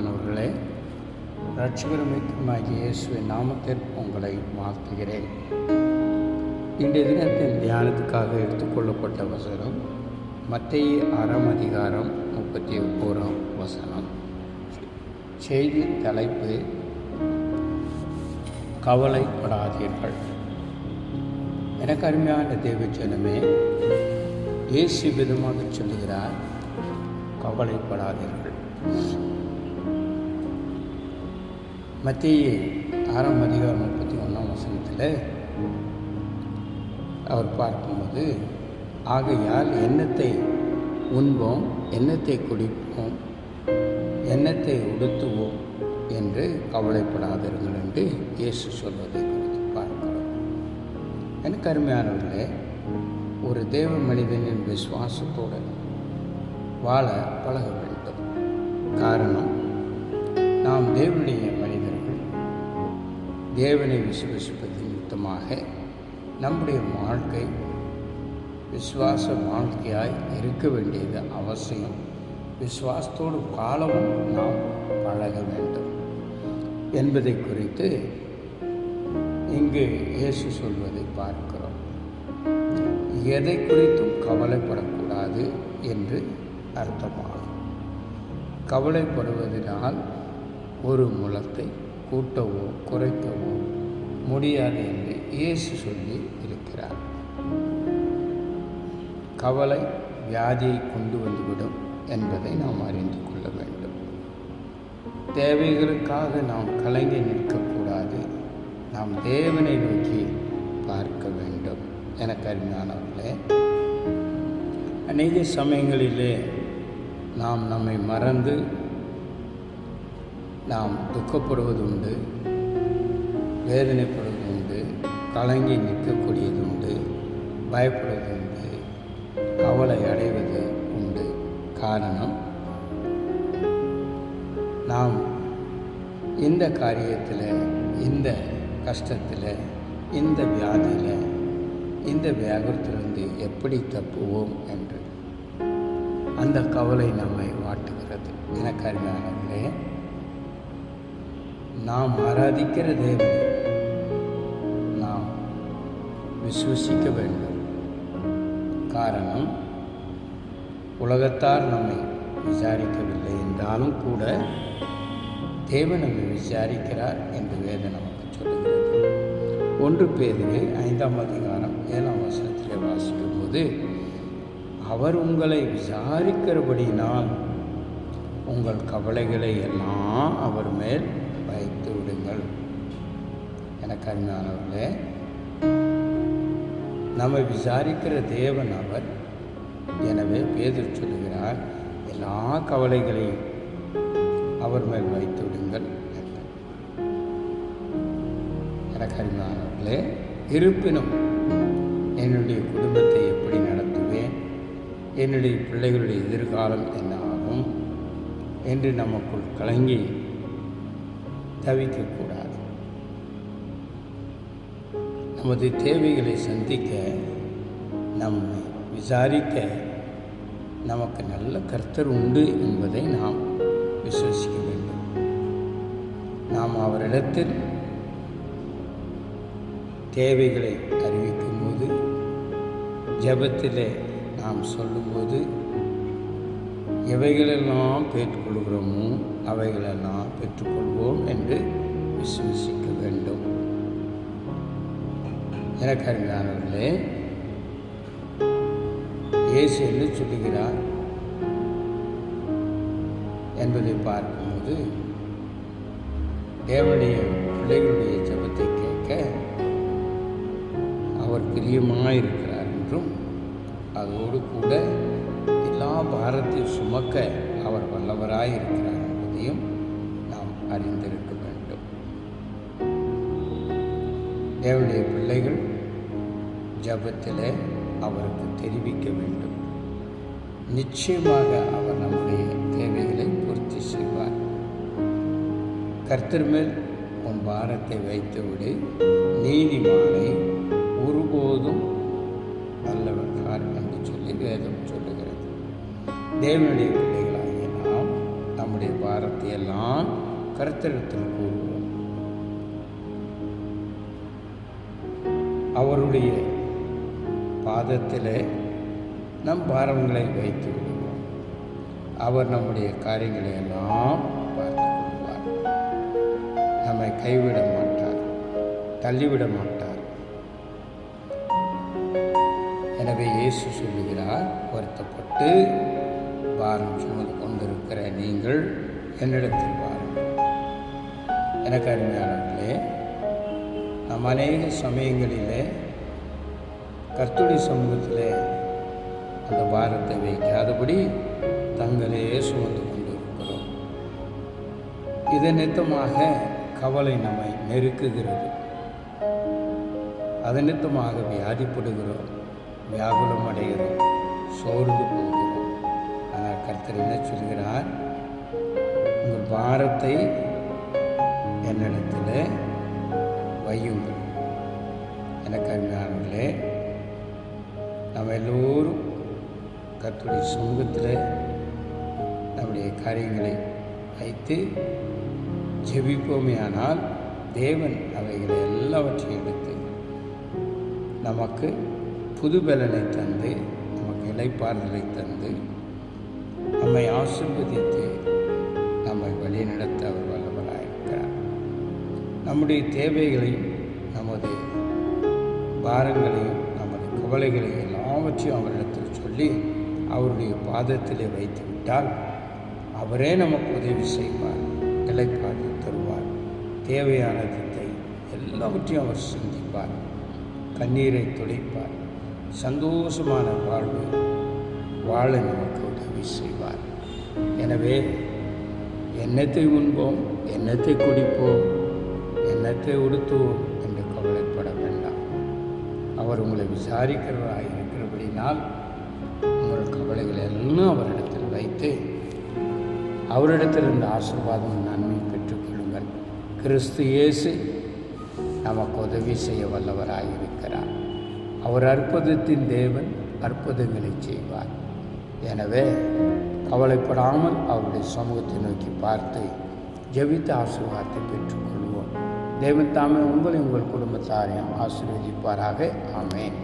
பிரியமானவர்களே ரட்சகரமைக்குமாகிய இயேசுவின் நாமத்தில் உங்களை வாழ்த்துகிறேன். இன்றைய தினத்தின் தியானத்துக்காக எடுத்துக்கொள்ளப்பட்ட வசனம் மத்திய அறம் அதிகாரம் முப்பத்தி ஓராம் வசனம். செய்தி தலைப்பு கவலைப்படாதீர்கள். எனக்கு அருமையான தேவச்சனமே இயேசு விதமாக சொல்லுகிறார் கவலைப்படாதீர்கள். மத்திய ஆறாம் அதிகாரம் முப்பத்தி ஒன்றாம் வசனத்தில் அவர் பார்க்கும்போது ஆகையால் எண்ணத்தை உண்போம் எண்ணத்தை குடிப்போம் எண்ணத்தை உடுத்துவோம் என்று கவலைப்படாதிருங்கள் என்று இயேசு சொல்வதை குறித்து பார்க்கிறோம். எனக்கு அருமையானவர்களே ஒரு தேவ மனிதனின் விசுவாசத்தோடு வாழ பழக வேண்டும். காரணம் நாம் தேவனுடைய தேவனை விசுவசிப்பது நிமித்தமாக நம்முடைய வாழ்க்கை விசுவாச வாழ்க்கையாய் இருக்க வேண்டியது அவசியம். விசுவாசத்தோடு காலமும் நாம் பழக வேண்டும். என்பதை குறித்து இங்கு இயேசு சொல்வதை பார்க்கிறோம். எதை குறித்தும் கவலைப்படக்கூடாது என்று அர்த்தமாகும். கவலைப்படுவதனால் ஒரு முலத்தை கூட்டவோ குறைக்கவோ முடியாது என்று இயேசு சொல்லி இருக்கிறார். கவலை வியாதியை கொண்டு வந்துவிடும் என்பதை நாம் அறிந்து கொள்ள வேண்டும். தேவைகளுக்காக நாம் கலங்கி நிற்கக்கூடாது. நாம் தேவனை நோக்கி பார்க்க வேண்டும். எனக்கு அருமையானவர்களே அநேக சமயங்களிலே நாம் நம்மை மறந்து நாம் துக்கப்படுவது உண்டு வேதனைப்படுவது உண்டு கலங்கி நிற்கக்கூடியது உண்டு பயப்படுவது உண்டு கவலை அடைவது உண்டு. காரணம் நாம் இந்த காரியத்தில் இந்த கஷ்டத்தில் இந்த வியாதியில் இந்த வியாபாரத்திலிருந்து எப்படி தப்புவோம் என்று அந்த கவலை நம்மை வாட்டுகிறது. எனக்கு அருமையானவர்களே நாம் ஆராதிக்கிற தேவனை நாம் விசுவசிக்க வேண்டும். காரணம் உலகத்தார் நம்மை விசாரிக்கவில்லை என்றாலும் கூட தேவன் நம்மை விசாரிக்கிறார் என்று வேதம் நமக்கு சொல்லுகிறது. ஒன்று பேரிலே ஐந்தாம் அதிகாரம் ஏழாம் வருஷத்திலே வாசிக்கும் போது அவர் உங்களை விசாரிக்கிறபடியினால் உங்கள் கவலைகளை எல்லாம் அவர் மேல் எனக்கு நம்ம நம்மை விசாரிக்கிற தேவன் அவர். எனவே பேதர் சொல்லுகிறார் எல்லா கவலைகளையும் அவர் மேல் வைத்து விடுங்கள் என்று எனக்கு இருப்பினும் என்னுடைய குடும்பத்தை எப்படி நடத்துவேன்? என்னுடைய பிள்ளைகளுடைய எதிர்காலம் என்ன ஆகும்? என்று நமக்குள் கலங்கி தவிக்கக்கூடாது. நமது தேவைகளை சந்திக்க நம்மை விசாரிக்க நமக்கு நல்ல கர்த்தர் உண்டு என்பதை நாம் விசுவசிக்க வேண்டும். நாம் அவரிடத்தில் தேவைகளை அறிவிக்கும் போது ஜபத்திலே நாம் சொல்லும்போது எவைகளெல்லாம் பெற்றுக்கொள்கிறோமோ அவைகளெல்லாம் பெற்றுக்கொள்வோம் என்று விசுவசி எனக்கு இயேசு என்ன சொல்லுகிறார்? என்பதை பார்க்கும்போது தேவனுடைய பிள்ளைகளுடைய ஜபத்தை கேட்க அவர் பிரியமாயிருக்கிறார் என்றும் அதோடு கூட எல்லா பாரத்தையும் சுமக்க அவர் வல்லவராயிருக்கிறார் என்பதையும் நாம் அறிந்திருக்க வேண்டும். தேவனுடைய பிள்ளைகள் ஜபத்தில் அவருக்கு தெரிவிக்க வேண்டும். நிச்சயமாக அவர் நம்முடைய தேவைகளை பூர்த்தி செய்வார். கர்த்தர் மேல் உன் பாரத்தை வைத்துவிடு. நீதிமானை ஒருபோதும் நல்லவர்கார் என்று சொல்லி வேதம் சொல்லுகிறது. தேவனுடைய பிள்ளைகளாகிய நாம் நம்முடைய பாரத்தை எல்லாம் கருத்தரிடத்தில் கூறுவோம். அவருடைய பாதத்தில் நம் பாரங்களை வைத்து விடுவோம் அவர் நம்முடைய காரியங்களை எல்லாம் பார்த்து கொள்வார். நம்மை கைவிட மாட்டார் தள்ளிவிட மாட்டார். எனவே இயேசு சொல்லுகிறார் வருத்தப்பட்டு பாரம் சுமந்து கொண்டிருக்கிற நீங்கள் என்னிடத்தில் வாருங்கள் எனக்கு அருமையானவர்களே நம் அநேக சமயங்களிலே கர்த்துடைய சமூகத்தில் அந்த பாரத்தை வைக்காதபடி தங்களே சுமந்து கொண்டிருக்கிறோம். இதன் நித்தமாக கவலை நம்மை நெருக்குகிறது. அதன் நித்தமாக வியாதிப்படுகிறோம். வியாகுலம் அடைகிறோம். சோர்ந்து போகிறோம். ஆனால் கர்த்தர் என்ன சொல்கிறார்? உங்கள் பாரத்தை என்னிடத்தில் வையுங்கள். எனக்கு அருமையானவர்களே நம்ம எல்லோரும் கற்றுடைய சமூகத்தில் நம்முடைய காரியங்களை வைத்து ஜெபிப்போமே ஆனால் தேவன் அவைகளை எல்லாவற்றையும் எடுத்து நமக்கு புது பலனை தந்து நமக்கு இலைப்பாறுதலை தந்து நம்மை ஆசிர்வதித்து நம்மை வழிநடத்த அவர் வல்லவராயிருக்கிறார் நம்முடைய தேவைகளையும் நமது பாரங்களையும் நமது கவலைகளையும் எல்லாவற்றையும் அவரிடத்தில் சொல்லி அவருடைய பாதத்திலே வைத்து விட்டால் அவரே நமக்கு உதவி செய்வார் இலைப்பாடு தருவார். தேவையானதை எல்லாவற்றையும் அவர் சிந்திப்பார் கண்ணீரை துடைப்பார் சந்தோஷமான வாழ்வு வாழ நமக்கு உதவி செய்வார். எனவே எண்ணத்தை உண்போம் எண்ணத்தை குடிப்போம் எண்ணத்தை உடுத்துவோம் என்று கவலைப்பட வேண்டாம். அவர் உங்களை விசாரிக்கிறவராக கூறினால் உங்கள் கவலைகளை எல்லாம் அவரிடத்தில் வைத்து அவரிடத்தில் இருந்த ஆசீர்வாதம் நன்மை பெற்றுக்கொள்ளுங்கள் கிறிஸ்து இயேசு நமக்கு உதவி செய்ய வல்லவராக இருக்கிறார் அவர் அற்புதத்தின் தேவன் அற்புதங்களை செய்வார். எனவே கவலைப்படாமல் அவருடைய சமூகத்தை நோக்கி பார்த்து ஜெபித்த ஆசீர்வாதத்தை பெற்றுக்கொள்வோம் தேவன் தாமே உங்களை உங்கள் குடும்பத்தாரையும் ஆசீர்வதிப்பாராக. ஆமேன்.